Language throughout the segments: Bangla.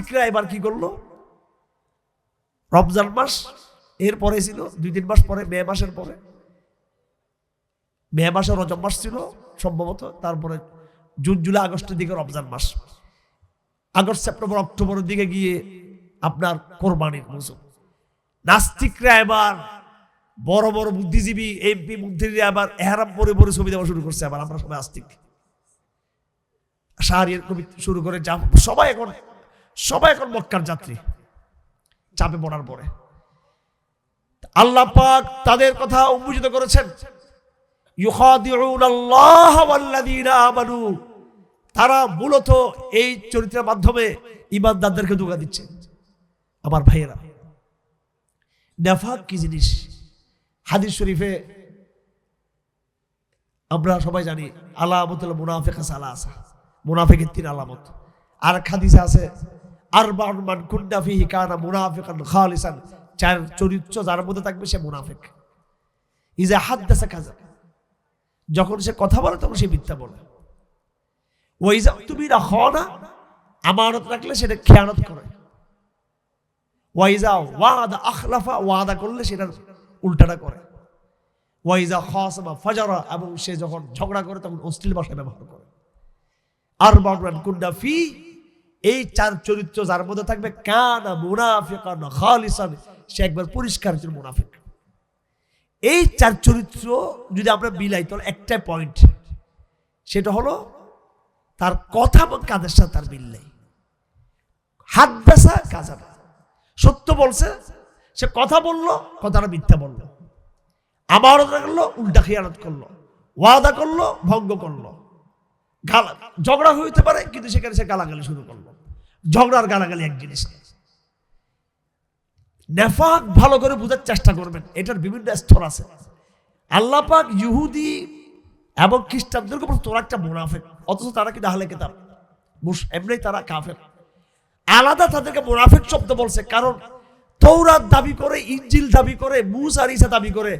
নাস্তিকরা এবার কি করল? রমজান মাস এর পরে ছিল, দুই তিন মাস পরে, মে মাসের পরে। মে মাসে রজব মাস ছিল সম্ভবত, তারপরে জুন, জুলাই, আগস্টের দিকে রমজান মাস। আগস্ট, সেপ্টেম্বর, অক্টোবরের দিকে গিয়ে আপনার কোরবানির মৌসুম। নাস্তিকরা এবার, বড় বড় বুদ্ধিজীবী এমপি মন্ত্রীরা আবার এহারাম পরে পরে ছবি দেওয়া শুরু করছে আবার আমরা সবাই আস্তিক। শাহরিয়ার কবি শুরু করে যা সবাই এখন সবাই এখন মক্কার যাত্রী। চাপে পড়ার পরে। আল্লাহ পাক তাদের কথা উন্মোচিত করেছেন। তারা মূলত এই চরিত্রের মাধ্যমে ইমানদারদেরকে ধোকা দিচ্ছে। আমার ভাইয়েরা, নেফাক কি জিনিস? হাদিস শরীফে আমরা সবাই জানি, আলামতুল মুনাফিক সালা আছে মুনাফিকের তিন আলামত। আর হাদিসে আছে চরিত্র যার মধ্যে থাকবে সে মুনাফিক। যখন সে কথা বলে তখন সে মিথ্যা বলে। ওইজা তুমি না আমানত রাখলে সেটা খেয়ানত করে। ওয়াইজা ওয়াদা আখলাফা, ওয়াদা করলে সেটার উল্টাটা করে। ওয়াইজা খাসমা ফাজারা, এবং সে যখন ঝগড়া করে তখন অশ্লীল ভাষা ব্যবহার করে। আর বাবরান কুন্ডা ফি এই চার চরিত্র যার মধ্যে থাকবে, কানা মুনাফিকান খালিসান। সে একবার পরিষ্কার একজন মুনাফিক। এই চার চরিত্র যদি আমরা মিলাই, তাহলে একটাই পয়েন্ট সেটা হলো, তার কথা এবং কাজের সাথে তার মিল নেই। হাত বেসা, কাজা সত্য বলছে, সে কথা বলল কথাটা মিথ্যা বলল। আবার করল উল্টা খেয়ালত করল। ওয়াদা করল, ভঙ্গ করল। গালা ঝগড়া হইতে পারে, কিন্তু সেখানে সে গালাগালি শুরু করল। ঝগড়ার গালাগালি এক জিনিস। নেফাক ভালো করে বোঝার চেষ্টা করবেন, এটার বিভিন্ন স্তর আছে। আল্লাহ পাক ইহুদি এবং খ্রিস্টানদেরকে বলছে তোরা একটা মুনাফেক, অথচ তারা কি তাহলে কেতাব? এমনি তারা কাফের। আলাদা তাদেরকে মুনাফেক শব্দ বলছে, কারণ তৌরাত দাবি করে ইঞ্জিল দাবি করে, মুস আর ইসা দাবি করে,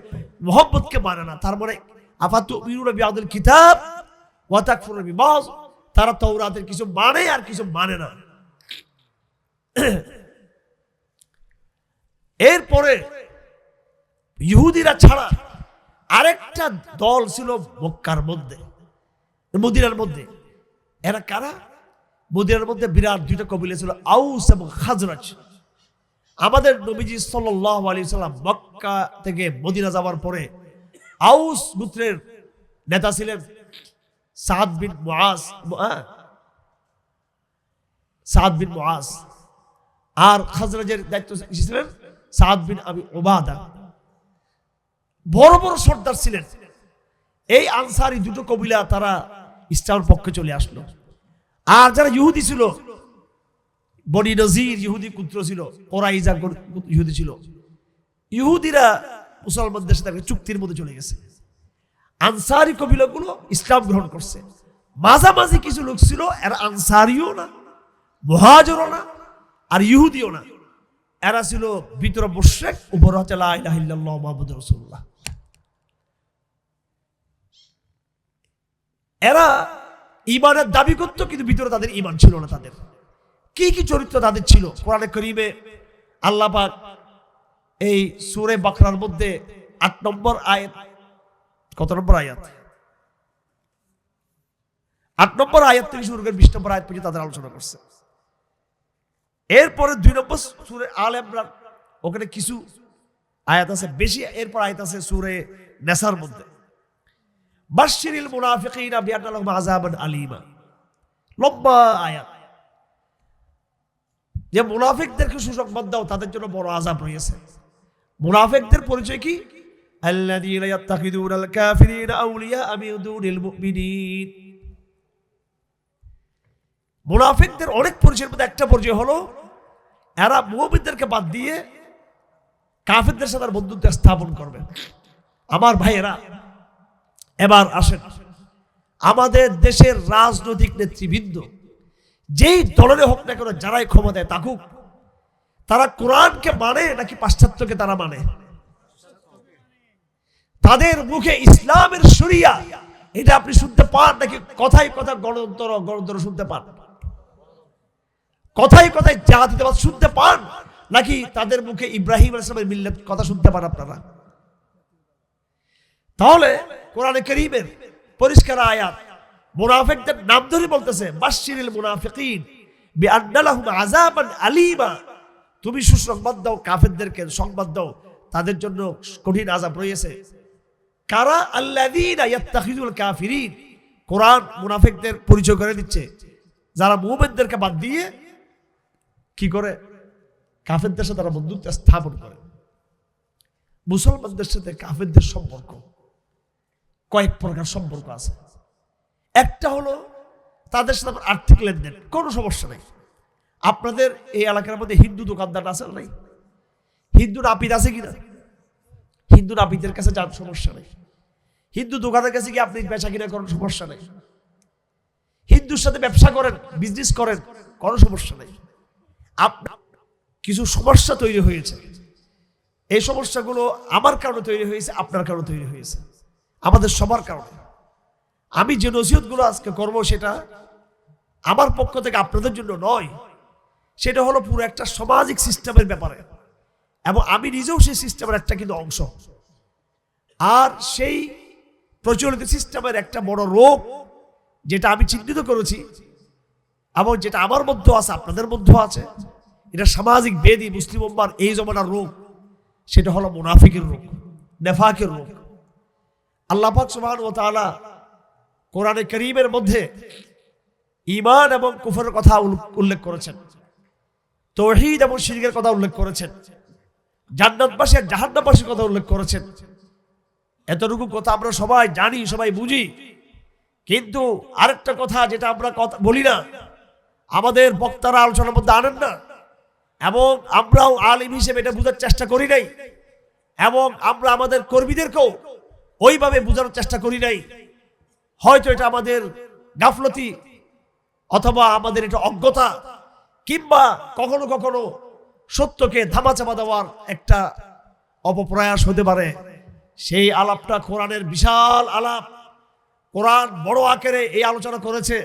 মোহাম্মদকে মানে না। তার মানে আপাতত মিরুনা বিয়াদুল কিতাব? তারা তৌরাতের কিছু মানে আর কিছু মানে না। এরপরে ইহুদিরা ছাড়া আরেকটা দল ছিল মক্কার মধ্যে, মদিনার মধ্যে। এরা কারা? মদিনার মধ্যে বিরাট দুইটা কবিলা ছিল, আউস এবং খাজরাজ। আমাদের নবীজি সাল্লাহ আলী সাল্লাম মক্কা থেকে মদিনা যাওয়ার পরে আউস গোত্রের নেতা ছিলেন সাদ বিন সাদ বিন আর খাজরাজের দায়িত্ব সাদ বিন ওবাদা বড় বড় সর্দার ছিলেন। এই আনসারি দুটো কবিলা তারা ইসলামের পক্ষে চলে আসলো। আর যারা ইহুদি ছিল, বনি নজির ইহুদি কুত্র ছিল ওরাইজা ইহুদি ছিল, ইহুদিরা মুসলমানদের সাথে চুক্তির মধ্যে চলে গেছে। আনসারি কবিলাগুলো ইসলাম গ্রহণ করছে। মাঝামাঝি কিছু লোক ছিল, এরা আনসারিও না, মহাজরও না, আর ইহুদিও না। এরা ছিল ভিতরে ইল্লাল্লাহ মুহাম্মাদুর রাসূলুল্লাহ। এরা ইমানের দাবি করতো, কিন্তু ভিতরে তাদের ইমান ছিল না তাদের। কি কি চরিত্র তাদের ছিল? কোরআনে করিমে আল্লাহ এই সুরে বাকরার মধ্যে আট নম্বর আয়াত কত নম্বর আয়াত? আট নম্বর আয়াত থেকে শুরু করে বিশ নম্বর আয়াত পর্যন্ত তাদের আলোচনা করছে। এরপরে দুই নম্বর সুরে আল ইমরান, ওখানে কিছু আয়াত আছে, বেশি এরপর আয়াত আছে সুরে নেসার মধ্যে। বাশিরিল মুনাফিকিনা আযাবান আলিমা। লম্বা আয়াত। যে মুনাফিকদেরকে সুসংবাদ দাও, তাদের জন্য বড় আযাব রয়েছে। মুনাফিকদের পরিচয় কি? আল্লাযীনা ইয়াত্তাখিদুনাল কাফিরিনা আউলিয়া মিন দুনিল মুমিনিন মুনাফিকদের অনেক পরিচয়ের মধ্যে একটা পরিচয় হলো, এরা মুমিনদেরকে বাদ দিয়ে কাফেরদের সাথে বন্ধুত্ব স্থাপন করবে। আমার ভাইয়েরা, এবার আসেন। আমাদের দেশের রাজনৈতিক নেতৃবৃন্দ, যেই দলের হোক না কেন, যারাই ক্ষমতায় থাকুক, তারা কোরআনকে মানে নাকি পাশ্চাত্যকে তারা মানে? তাদের মুখে ইসলামের শরিয়া। এটা আপনি শুনতে পান নাকি? কথাই কথা গণতন্ত্র গণতন্ত্র শুনতে পান? কথায় কথায় জাতীয়তাবাদ শুনতে পান নাকি তাদের মুখে ইব্রাহিম আলাইসলামের মিল্লাত কথা শুনতে পান আপনারা? তাহলে কোরআনে করিমের পরিষ্কার আয়াত, মুনাফিকদের নাম ধরে বলতেছে, বাশশিরিল মুনাফিকিন বিআন্নালাহুম আলীমা। তুমি সুসংবাদ দাও, কাফেরদেরকে সংবাদ দাও, তাদের জন্য কঠিন আযাব রয়েছে। কারা ইয়াত্তাখিযুল কাফিরিন? কোরআন মুনাফিকদের পরিচয় করে দিচ্ছে। যারা মুমিনদেরকে বাদ দিয়ে কি করে? কাফেরদের সাথে তারা বন্ধুত্ব স্থাপন করে। মুসলমানদের সাথে কাফেরদের সম্পর্ক। কয়েক প্রকার সম্পর্ক আছে। একটা হলো তাদের সাথে আপনার আর্থিক লেনদেন। কোনো সমস্যা নেই। আপনাদের এই এলাকার মধ্যে হিন্দু দোকানদার আছে নাই? হিন্দু নাপিত আছে কিনা? হিন্দু নাপিতের কাছে যার সমস্যা নেই। হিন্দু দোকানের কাছে গিয়ে আপনি বেচা কিনা করেন, সমস্যা নেই। হিন্দুর সাথে ব্যবসা করেন বিজনেস করেন, কোনো সমস্যা নেই। আপনার কিছু সমস্যা তৈরি হয়েছে। এই সমস্যাগুলো আমার কারণে তৈরি হয়েছে, আপনার কারণে তৈরি হয়েছে। আমাদের সবার কারণে। আমি যে নসিহতগুলো আজকে করব সেটা আমার পক্ষ থেকে আপনাদের জন্য নয়। সেটা হলো পুরো একটা সামাজিক সিস্টেমের ব্যাপারে। এবং আমি নিজেও সেই সিস্টেমের একটা কিন্তু অংশ। আর সেই প্রচলিত সিস্টেমের একটা বড় রোগ যেটা আমি চিহ্নিত করেছি এবং যেটা আমার মধ্যে আছে, আপনাদের মধ্যেও আছে। এটা সামাজিক বেদি, মুসলিম উম্মার এই জমানার রোগ। সেটা হলো মুনাফিকের রোগ, নেফাকের রোগ। আল্লাহ পাক ও তাআলা কোরআনে করিমের মধ্যে ইমান এবং কুফরের কথা উল্লেখ করেছেন। তৌহিদ এবং শিরকের কথা উল্লেখ করেছেন। জান্নাতবাসী আর জাহান্নামবাসীর কথা উল্লেখ করেছেন। এতটুকু কথা আমরা সবাই জানি, সবাই বুঝি। কিন্তু আরেকটা কথা যেটা আমরা কথা বলি না, আমাদের বক্তারা আলোচনার মধ্যে আনেন না। এবং আমরাও আলিম হিসেবে এটা বোঝার চেষ্টা করি নাই। এবং আমরা আমাদের কর্মীদেরকেও ওইভাবে বোঝানোর চেষ্টা করি নাই। হয়তো এটা আমাদের গাফলতি অথবা আমাদের এটা অজ্ঞতা, কিংবা কখনো কখনো সত্যকে ধামাচাপা দেওয়ার একটা অপপ্রয়াস হতে পারে। সেই আলাপটা কোরআনের বিশাল আলাপ। কোরআন বড় আকারে এই আলোচনা করেছে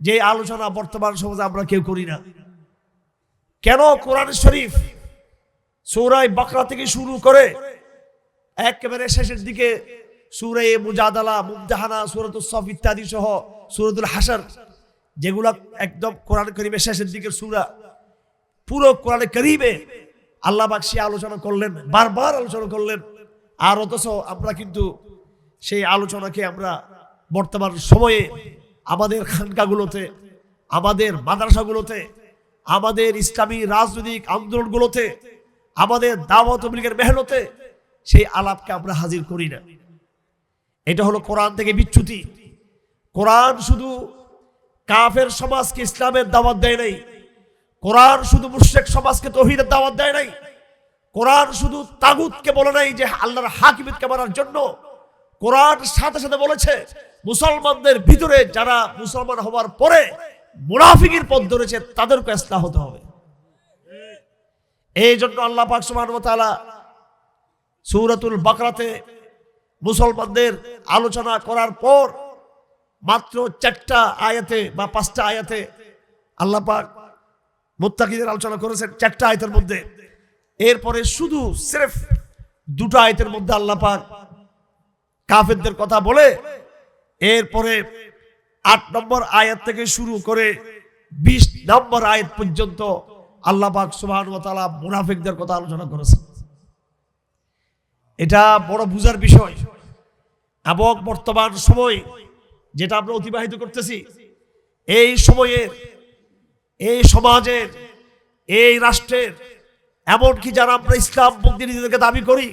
যে আলোচনা বর্তমান সমাজে আমরা কেউ করি না। কেন কোরআন শরীফ সৌরাই বাকরা থেকে শুরু করে একেবারে শেষের দিকে সুরে মুজাদালা মুমজাহানা সুরতুল সফ ইত্যাদি সহ সুরতুল হাসান যেগুলা একদম কোরআন করিমের শেষের দিকের সুরা, পুরো কোরআনে করিবে আল্লাহ বাকসি আলোচনা করলেন, বারবার আলোচনা করলেন। আর অথচ আমরা কিন্তু সেই আলোচনাকে আমরা বর্তমান সময়ে আমাদের খানকাগুলোতে, আমাদের মাদ্রাসাগুলোতে, আমাদের ইসলামী রাজনৈতিক আন্দোলনগুলোতে, আমাদের দাওয়াত তবলিগের মেহনতে সেই আলাপকে আমরা হাজির করি না। এটা হলো কোরআন থেকে বিচ্যুতি। কোরআন শুধু কাফের সমাজকে ইসলামের দাওয়াত দেয় নাই। কোরআন শুধু মুশরিক সমাজকে তৌহিদের দাওয়াত দেয় নাই। কোরআন শুধু তাগুতকে বলে নাই যে আল্লাহর হাকিমিতকে মানার জন্য। কোরআন সাথে সাথে বলেছে, মুসলমানদের ভিতরে যারা মুসলমান হওয়ার পরে মুনাফিকের পথ ধরেছে, তাদেরকে ইসলাম হতে হবে। এই জন্য আল্লাহ পাক সুবহানাহু ওয়া তাআলা সূরাতুল বাকরাতে মুসলমানদের আলোচনা করার পর মাত্র চারটা আয়াতে বা পাঁচটা আয়াতে আল্লাহ পাক মুত্তাকিদের আলোচনা করেছেন চারটা আয়াতের মধ্যে। এরপরে শুধু সিরেফ দুটো আয়তের মধ্যে আল্লাহ পাক কাফেরদের কথা বলে, এরপরে আট নম্বর আয়াত থেকে শুরু করে বিশ নম্বর আয়াত পর্যন্ত আল্লাহ পাক ওয়া তাআলা মুনাফিকদের কথা আলোচনা করেছেন। এটা বড় বুঝার বিষয়। এবং বর্তমান সময় যেটা আমরা অতিবাহিত করতেছি, এই সময়ের, এই সমাজের, এই রাষ্ট্রের এমনকি যারা আমরা ইসলাম মুক্তি নিজেদেরকে দাবি করি,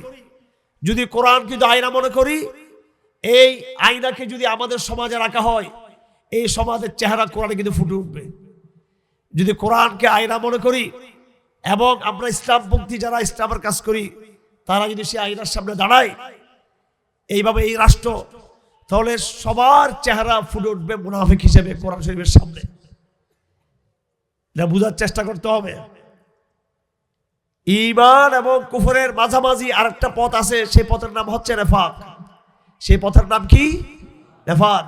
যদি কোরআন কিন্তু আয়না মনে করি, এই আয়নাকে যদি আমাদের সমাজে রাখা হয়, এই সমাজের চেহারা কোরআনে কিন্তু ফুটে উঠবে। যদি কোরআনকে আয়না মনে করি, এবং আমরা ইসলাম মুক্তি যারা ইসলামের কাজ করি, তারা যদি সে আয়নার সামনে দাঁড়ায়, এইভাবে এই রাষ্ট্র, তাহলে সবার চেহারা ফুটে উঠবে মুনাফিক হিসেবে কোরআন শরীফের সামনে। এটা বোঝার চেষ্টা করতে হবে। ইমান এবং কুফরের মাঝামাঝি আরেকটা পথ আছে, সেই পথের নাম হচ্ছে রেফাক সেই পথের নাম কি? রেফাক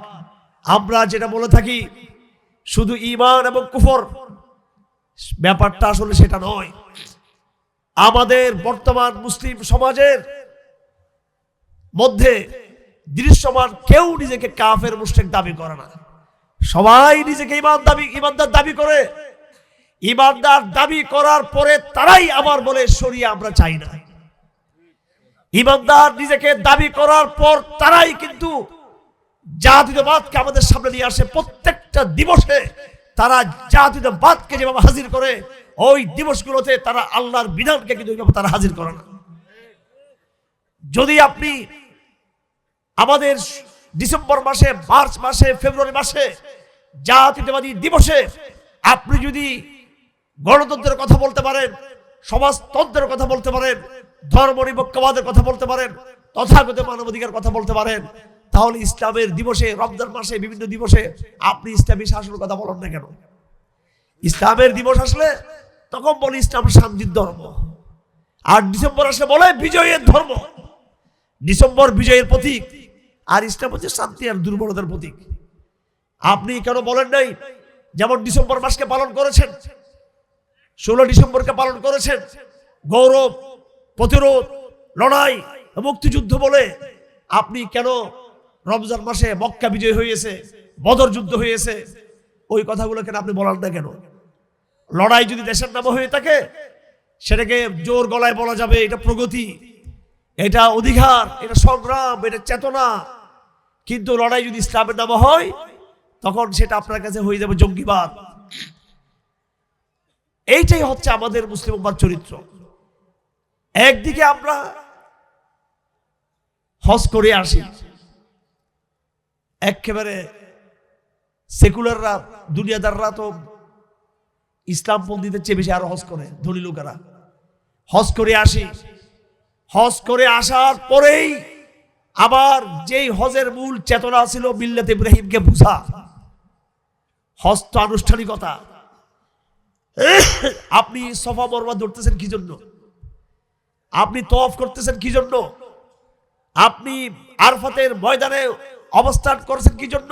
আমরা যেটা বলে থাকি, শুধু ইমান এবং কুফর, ব্যাপারটা আসলে সেটা নয়। আমাদের বর্তমান মুসলিম সমাজের মধ্যে দৃশ্যমান কেউ নিজেকে কাফের, মুশরিক দাবি করে না। সবাই নিজেকে ইমান দাবি ইমানদার দাবি করে। ইমানদার দাবি করার পরে তারাই আবার বলে সরিয়ে আমরা চাই না। ইমানদার নিজেকে দাবি করার পর তারাই কিন্তু জাতীয়বাদকে আমাদের সামনে নিয়ে আসে। প্রত্যেকটা দিবসে তারা জাতীয়বাদকে যেভাবে হাজির করে, ওই দিবসগুলোতে তারা আল্লাহর বিধানকে কিন্তু তারা হাজির করে না। যদি আপনি আমাদের ডিসেম্বর মাসে, মার্চ মাসে, ফেব্রুয়ারি মাসে জাতীয়তাবাদী দিবসে আপনি যদি গণতন্ত্রের কথা বলতে পারেন, সমাজতন্ত্রের কথা বলতে পারেন, ধর্ম নিপক্ষবাদের কথা বলতে পারেন তথাগত মানবাধিকার কথা বলতে পারেন, তাহলে ইসলামের দিবসে, রমজান মাসে, বিভিন্ন দিবসে আপনি ইসলামী শাসনের কথা বলেন না কেন? ইসলামের দিবস আসলে তখন বলে ইসলাম শান্তির ধর্ম। আর ডিসেম্বর আসলে বলে বিজয়ের ধর্ম। ডিসেম্বর বিজয়ের প্রতীক, আর ইসলাম হচ্ছে শান্তি আর দুর্বলতার প্রতীক। আপনি কেন বলেন নাই? যেমন ডিসেম্বর মাসকে পালন করেছেন ষোলো ডিসেম্বরকে পালন করেছেন। গৌরব, প্রতিরোধ, লড়াই মুক্তিযুদ্ধ বলে আপনি কেন রমজান মাসে মক্কা বিজয় হয়েছে, বদর যুদ্ধ হয়েছে, ওই কথাগুলো কেন আপনি বলার না কেন? লড়াই যদি দেশের নামে হয়ে থাকে, সেটাকে জোর গলায় বলা যাবে, এটা প্রগতি, এটা অধিকার, এটা সংগ্রাম, এটা চেতনা। কিন্তু লড়াই যদি ইসলামের নামে হয়, তখন সেটা আপনার কাছে হয়ে যাবে জঙ্গিবাদ। এইটাই হচ্ছে আমাদের মুসলিম উম্মার চরিত্র। একদিকে আমরা হজ করে আসি, একেবারে সেকুলাররা দুনিয়াদাররা তো ইসলাম পন্থীদের চেয়ে বেশি আরও হজ করে, ধনী লোকেরা। হজ করে আসি, হজ করে আসার পরেই আবার যেই হজের মূল চেতনা ছিল মিল্লাত ইব্রাহিমকে বুঝা। হজ তো আনুষ্ঠানিকতা আপনি সফা মরমা ধরতেছেন কি জন্য? আপনি তফ করতেছেন কি জন্য? আপনি আরফাতের ময়দানে অবস্থান করছেন কি জন্য?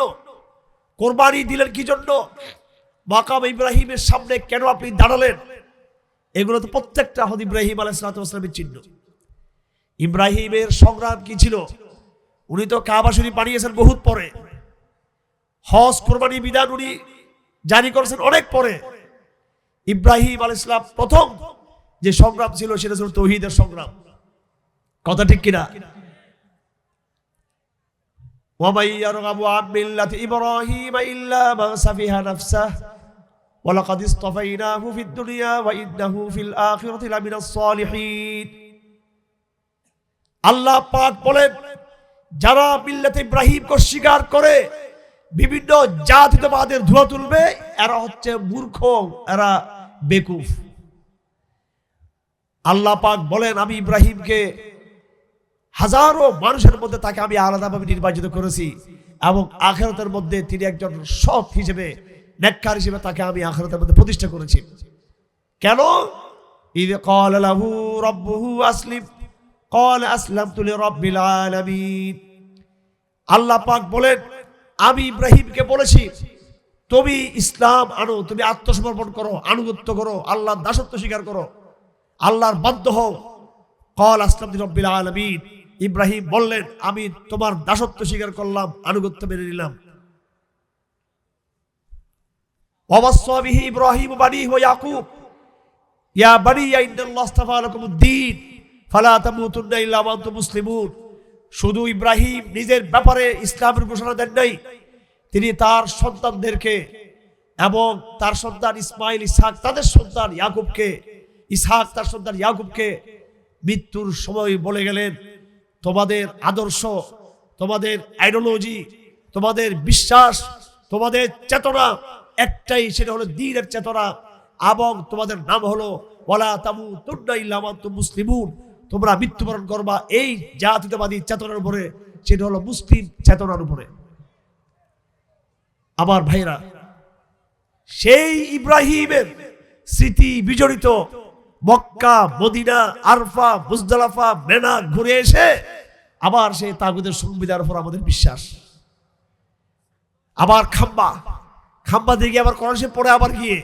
কোরবানি দিলেন কি জন্য? মাকাম ইব্রাহিমের সামনে কেন আপনি দাঁড়ালেন? এগুলো তো প্রত্যেকটা হদ ইব্রাহিম আলাইসালামের চিহ্ন। ইব্রাহিমের সংগ্রাম কি ছিল? উনি তো কাবা শরীফ বানিয়েছেন বহুত পরে। হজ, কোরবানি বিধান উনি জারি করেছেন অনেক পরে। ইব্রাহিম আল ইসলাম প্রথম যে সংগ্রাম ছিল সেটা ছিল তৌহিদের সংগ্রাম কথা ঠিক কিনা ومن يرغب عن ملة إبراهيم إلا من سفه نفسه ولقد اصطفيناه في الدنيا وإنه في الآخرة لمن الصالحين আল্লাহ পাক বলেন যারা মিল্লাত ইব্রাহিমকে স্বীকার করে বিভিন্ন জাতিতবাদের ধোয়া তুলবে, এরা হচ্ছে মূর্খ, এরা বেকুফ। আল্লাহ পাক বলেন, আমি ইব্রাহিমকে হাজারো মানুষের মধ্যে তাকে আমি আলাদাভাবে নির্বাচিত করেছি এবং আখেরাতের মধ্যে তিনি একজন সৎ হিসেবে, নেককার হিসেবে তাকে আমি আখেরাতের মধ্যে প্রতিষ্ঠা করেছি। কেন? কল আসলিম কল আসলাম তুলে আল্লাহ পাক বলেন আমি ইব্রাহিমকে বলেছি, তুমি ইসলাম আনো, তুমি আত্মসমর্পণ করো, আনুগত্য করো, আল্লাহর দাসত্ব স্বীকার করো, আল্লাহর বাধ্য হও। কল আসলাম রব্বিল আলমিন। ইব্রাহিম বললেন, আমি তোমার দাসত্ব স্বীকার করলাম, আনুগত্য মেনে নিলাম। অবশ্যবিহি ইব্রাহিম বানি হো ইয়াকুব। ইয়া বানি ইয়া ইন্নাল্লাহ আস্তাফা লাকুমুদ্দিন ফালা তামুতুন্না ইল্লা মুসলিমুন। শুধু ইব্রাহিম নিজের ব্যাপারে ইসলামের ঘোষণা দেন নাই, তিনি তার সন্তানদেরকে এবং তার সন্তান ইসমাইল, ইসহাক, তাদের সন্তান ইয়াকুবকে, ইসহাক, তার সন্তান ইয়াকুবকে মৃত্যুর সময় বলে গেলেন, তোমাদের আদর্শ, তোমাদের আইডিওলজি, তোমাদের বিশ্বাস, তোমাদের চেতনা, একটাই সেটা হলো দিনের চেতনা এবং তোমাদের নাম হলো, ওয়ালা তামু তুন্না ইল্লা ওয়া আনতুম মুসলিমুন। তোমরা মৃত্যুবরণ করবা, এই জাতীয়তাবাদী চেতনার উপরে। সেটা হলো মুসলিম চেতনার উপরে। আমার ভাইরা সেই ইব্রাহিমের স্মৃতি বিজড়িত মক্কা, মদিনা, আরফা, মুজদালাফা, মেনা ঘুরে এসে আবার সেই তাগুদের সংবিধান উপর আমাদের বিশ্বাস। আবার খাম্বা খাম্বা দিয়ে আবার কোরআন পড়ে আবার গিয়ে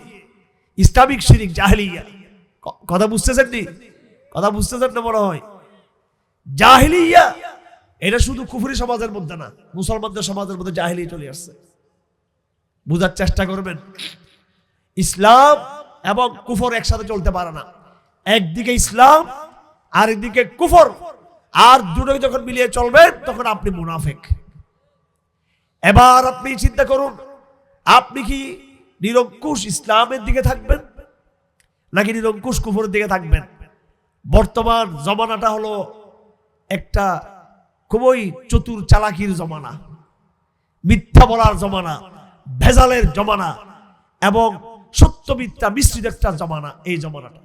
ইসলামিক শিরিক, জাহেলিয়া। কথা বুঝতেছেন নি? কথা বুঝতেছেন না মনে হয়? জাহিলিয়া, এটা শুধু কুফুরি সমাজের মধ্যে না, মুসলমানদের সমাজের মধ্যে জাহিলি চলে আসছে। বুঝার চেষ্টা করবেন। ইসলাম এবং কুফর একসাথে চলতে পারে না। একদিকে ইসলাম আর একদিকে কুফর। আর দুটোকে যখন মিলিয়ে চলবেন তখন আপনি মুনাফেক। এবার আপনি চিন্তা করুন, আপনি কি নিরঙ্কুশ ইসলামের দিকে থাকবেন, নাকি নিরঙ্কুশ কুফরের দিকে থাকবেন? বর্তমান জমানাটা হলো একটা খুবই চতুর চালাকির জমানা, মিথ্যা বলার জমানা, ভেজালের জমানা এবং সত্য মিথ্যা মিশ্রিত একটা জমানা এই জমানাটা।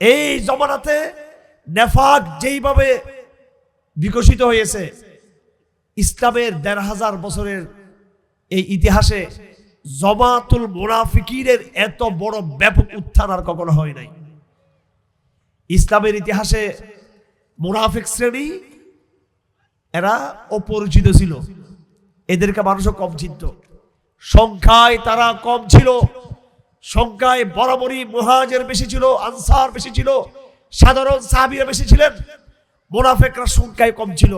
এই জমানাতে নেফাক যেইভাবে বিকশিত হয়েছে, ইসলামের দেড় হাজার বছরের এই ইতিহাসে জমাতুল মুনাফিকিরের এত বড় ব্যাপক উত্থান আর কখনো হয় নাই। ইসলামের ইতিহাসে মুনাফিক শ্রেণি এরা অপরিচিত ছিল। এদেরকে মানুষও কম চিনত। সংখ্যায় তারা কম ছিল। সংখ্যায় বরাবরই মুহাজের বেশি ছিল, আনসার বেশি ছিল, সাধারণ সাহাবিরা বেশি ছিলেন। মুনাফেকরা সংখ্যায় কম ছিল।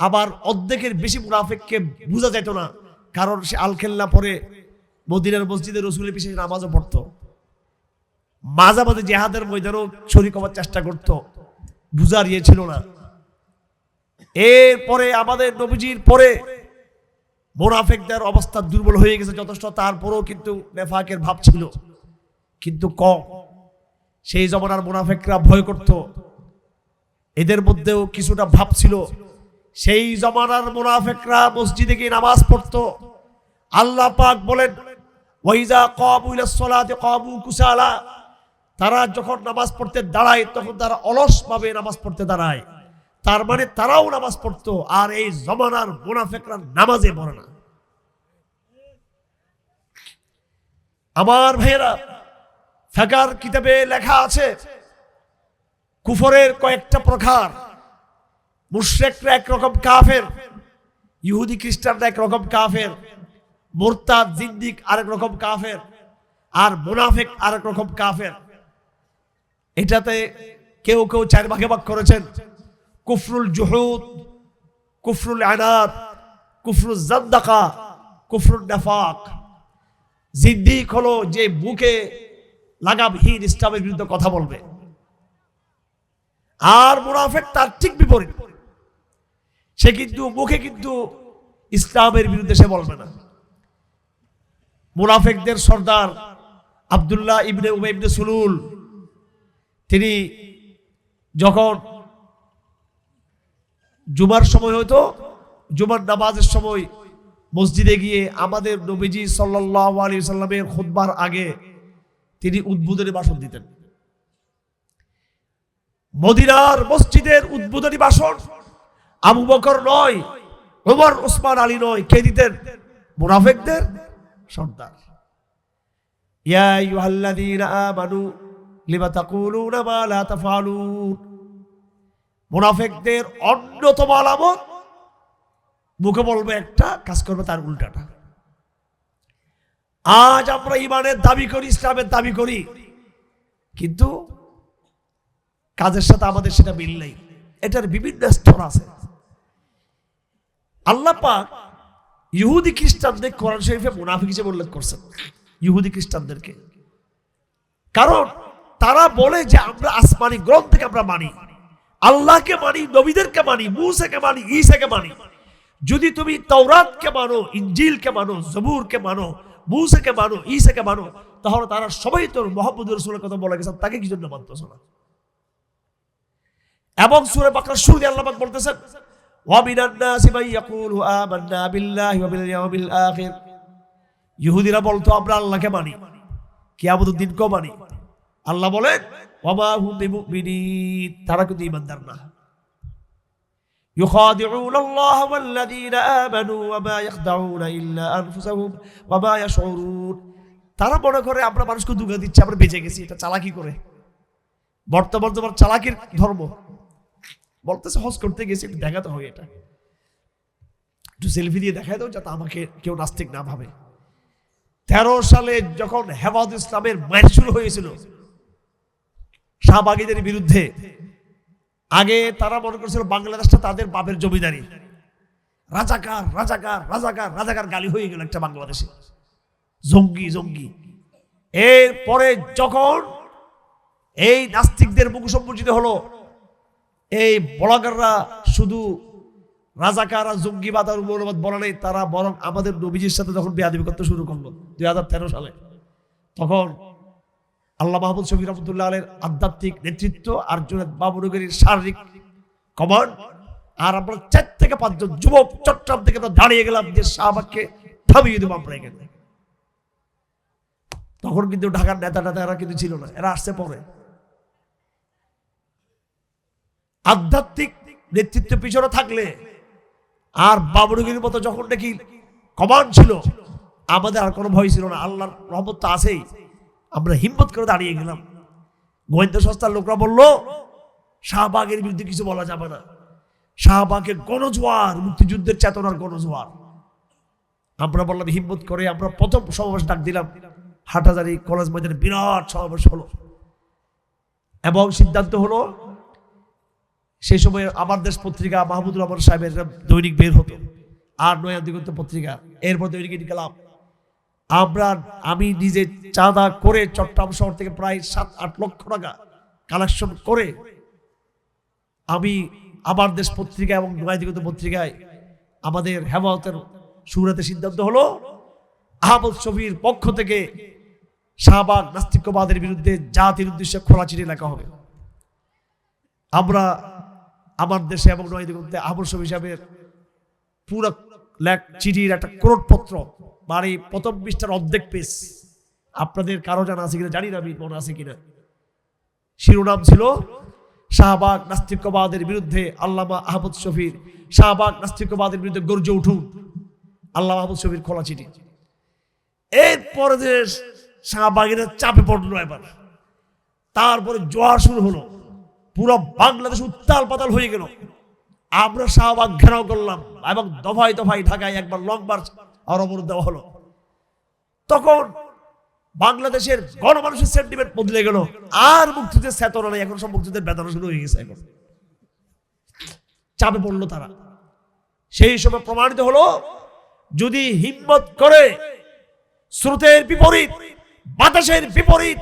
আবার অর্ধেকের বেশি মুনাফেককে বোঝা যেত না, কারণ সে আলখেল্লা পরে মদিনার মসজিদে রসুলের পিছিয়ে নামাজও পড়তো। মাঝে মাঝে জেহাদের ময়দানও শরিক হওয়ার চেষ্টা করত। বুঝার ইয়ে ছিল না। এরপরে আমাদের নবীজির পরে মোনাফেকদের অবস্থা দুর্বল হয়ে গেছে, যথেষ্ট। তারপরেও কিন্তু নেফাকের ভাব ছিল। কিন্তু কম। সেই জমানার মোনাফেকরা ভয় করত। এদের মধ্যেও কিছুটা ভাব ছিল। সেই জমানার মোনাফেকরা মসজিদে গিয়ে নামাজ পড়তো। আল্লাহ পাক বলেন, ওয়াইজা কাবু ইলাস সালাতি কাবু কুসালা। তারা যখন নামাজ পড়তে দাঁড়ায়, তখন তারা অলস ভাবে নামাজ পড়তে দাঁড়ায়। তার মানে তারাও নামাজ পড়তো, আর এই জমানার মুনাফেকরা নামাজে পড়ে না। আমার ভাইয়েরা ফেকার কিতাবে লেখা আছে, কুফরের কয়েকটা প্রকার। মুশ্রেকরা একরকম কাফের, ইহুদি খ্রিস্টানরা একরকম কাফের, মোরতাদ, জিন্দিক আরেক রকম কাফের, আর মুনাফেক আরেক রকম কাফের। এটাতে কেউ কেউ চার ভাগে ভাগ করেছেন। কুফরুল জুহুদ, কুফরুল আনাদ কুফরুল জাদ্দাকা, কুফরুল নাফাক। জিদ্দিক হলো যে বুকে লাগামহীন ইসলামের বিরুদ্ধে কথা বলবে। আর মুনাফেক তার ঠিক বিপরীত। সে কিন্তু মুখে কিন্তু ইসলামের বিরুদ্ধে সে বলবে না। মুনাফেকদের সর্দার আবদুল্লাহ ইবনে উমে ইবনে সুলুল তিনি যখন জুমার সময় হতো জুমার নামাজের সময় মসজিদে গিয়ে আমাদের নবীজি সাল্লাহ আলী সাল্লামের খুদ্বার আগে তিনি উদ্বোধনী ভাষণ দিতেন। মদিনার মসজিদের উদ্বোধনী ভাষণ আবু বকর নয়, ওমর, ওসমান, আলী নয়, কে দিতেন? মুনাফেকদের সর্দার। ইয়া আইয়ুহাল্লাযীনা আমানু লিমা তাকুলুনা মা লা অন্যতম আলামত, মুখে বলবে একটা, কাজ করবে তার উল্টাটা। আজ আমরা ইমানের দাবি করি, ইসলামের দাবি করি, কিন্তু কাজের সাথে আমাদের সেটা মিল নেই। এটার বিভিন্ন স্তর আছে। আল্লাহ পাক ইহুদি খ্রিস্টানদের কোরআন শরীফে মুনাফিক হিসেবে উল্লেখ করছেন। ইহুদি খ্রিস্টানদেরকে। কারণ তারা বলে যে আমরা আসমানি গ্রন্থকে আমরা মানি। আল্লাহকে মানি, নবীদেরকে মানি, মুসাকে মানি, ঈসাকে মানি। যদি তুমি তৌরাতকে মানো ইঞ্জিলকে মানো, জবুরকে মানো, মুসাকে মানো, ঈসাকে মানো, তাহলে তারা সবাই তোর মোহাম্মদ রসুলের কথা বলে গেছেন তাকে কি জন্য মানতেছ না? এবং সুরে বাকরা শুরুতে আল্লাহ বলতেছেন মান ইয়াকুলু আমান্না বিল্লাহি ওয়া বিল ইয়াউমিল আখির। ইহুদিরা বলতো, আমরা আল্লাহকে মানি, কিয়ামতের দিনকেও মানি। আল্লাহ বলেন ওয়ামা হুম বিমুমিনিন তারা কিন্তু ঈমানদার না يخادعون الله والذين آمنوا وما يخدعون إلا أنفسهم وما يشعرون তারা মনে করে আমরা মানুষকে দুঃখ দিচ্ছি আমরা বেঁচে গেছি এটা চালাকি করে বর্তমান তোমার চালাকির ধর্ম বলতেছে হজ করতে গেছি একটু দেখাতে হয় এটা একটু সেলফি দিয়ে দেখায় দাও যাতে আমাকে কেউ নাস্তিক না ভাবে তেরো সালে যখন হেফাজ ইসলামের ম্যাচ শুরু হয়েছিল শাহবাগীদের বিরুদ্ধে। আগে তারা মনে করছিল বাংলাদেশটা তাদের বাপের জমিদারি। রাজাকার রাজাকার রাজাকার রাজাকার গালি হয়ে গেল একটা বাংলাদেশে। জঙ্গি জঙ্গি। এরপরে যখন এই নাস্তিকদের মুখ সম্মুচিত হলো, এই বলাগাররা শুধু রাজাকার আর জঙ্গিবাদ আর মৌলবাদ বলা নেই, তারা বরং আমাদের নবীজির সাথে যখন বেয়াদবি করতে শুরু করল, দুই হাজার তেরো সালে, তখন আল্লাহ মাহবুল শফি রহমতুল্লাহ আলের আধ্যাত্মিক নেতৃত্ব আর জুনেদ বাবুনগরীর শারীরিক কমান্ড। আর আমরা চার থেকে পাঁচজন যুবক চট্টগ্রাম থেকে আমরা দাঁড়িয়ে গেলাম যে শাহবাগকে থামিয়ে দেবো আমরা এখানে। তখন কিন্তু ঢাকার নেতা নেতা এরা কিন্তু ছিল না, এরা আসছে পরে। আধ্যাত্মিক নেতৃত্ব পিছনে থাকলে আর বাবরগির মতো যখন নাকি কমান্ড ছিল, আমাদের আর কোনো ভয় ছিল না, আল্লাহর রহমত তো আছেই। আমরা হিম্মত করে দাঁড়িয়ে গেলাম। গোয়েন্দা সংস্থার লোকরা বলল, শাহবাগের বিরুদ্ধে কিছু বলা যাবে না। শাহবাগের গণজোয়ার, মুক্তিযুদ্ধের চেতনার গণজোয়ার। আমরা বললাম, হিম্মত করে আমরা প্রথম সমাবেশ ডাক দিলাম। হাটাজারি কলেজ ময়দানে বিরাট সমাবেশ হলো। এবং সিদ্ধান্ত হলো, সেই সময় আমার দেশ পত্রিকা মাহমুদুর রহমান সাহেবের দৈনিক বের হতো, আর নয়া দিগন্ত পত্রিকা। এরপর দৈনিক গেলাম আমরা, আমি নিজে চাঁদা করে চট্টগ্রাম শহর থেকে প্রায় সাত, আট লক্ষ টাকা কালেকশন করে আমি আমার দেশ পত্রিকা এবং নয়া দিগন্ত পত্রিকায় আমাদের হেমায়তের সুরাতে সিদ্ধান্ত হলো, আহমদ শফির পক্ষ থেকে শাহবাগ নাস্তিক্যবাদের বিরুদ্ধে জাতির উদ্দেশ্যে খোলা চিঠি লেখা হবে। আমরা আমার দেশে এবং নয় দিগন্তে আবশ্যক হিসাবের পুরো চিঠির একটা ক্রোটপত্র মানে প্রথম পৃষ্ঠার অর্ধেক পেজ আপনাদের কারও জানা আছে কিনা? জানি না আমি মনে আছে কিনা। শিরোনাম ছিল, শাহবাগ নাস্তিক্যবাদের বিরুদ্ধে আল্লামা আহমদ শফির। শাহবাগ নাস্তিক্যবাদের বিরুদ্ধে গর্জে উঠুন। আল্লাহ আহমদ শফির খোলা চিঠি। এরপরে যে শাহবাগের চাপে পড়ল এবার। তারপরে জোয়ার শুরু হলো। পুরো বাংলাদেশ উত্তাল পাতাল হয়ে গেল। আমরা শাহবাগ ঘেরাও করলাম এবং দফায় দফায় ঢাকায় একবার লং মার্চ আর অবরোধ দেওয়া হলো। তখন বাংলাদেশের গণমানুষের সেন্টিমেন্ট বদলে গেল। আর মুক্তিদের চেতনা নেই, এখন সব মুক্তিদের বেদনা শুরু হয়ে গেছে এখন। চাপে পড়ল তারা। সেই সময় প্রমাণিত হলো, যদি হিম্মত করে স্রোতের বিপরীত, বাতাসের বিপরীত,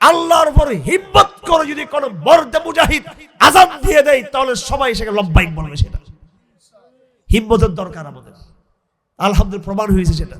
আল্লাহর উপর হিম্মত করে যদি কোনো মর্দে মুজাহিদ আজাদ দিয়ে দেয়, তাহলে সবাই সেখানে লব্বাইক বলবে সেটা। হিম্মতের দরকার আমাদের। আলহামদুলিল্লাহ প্রমাণ হয়েছে সেটা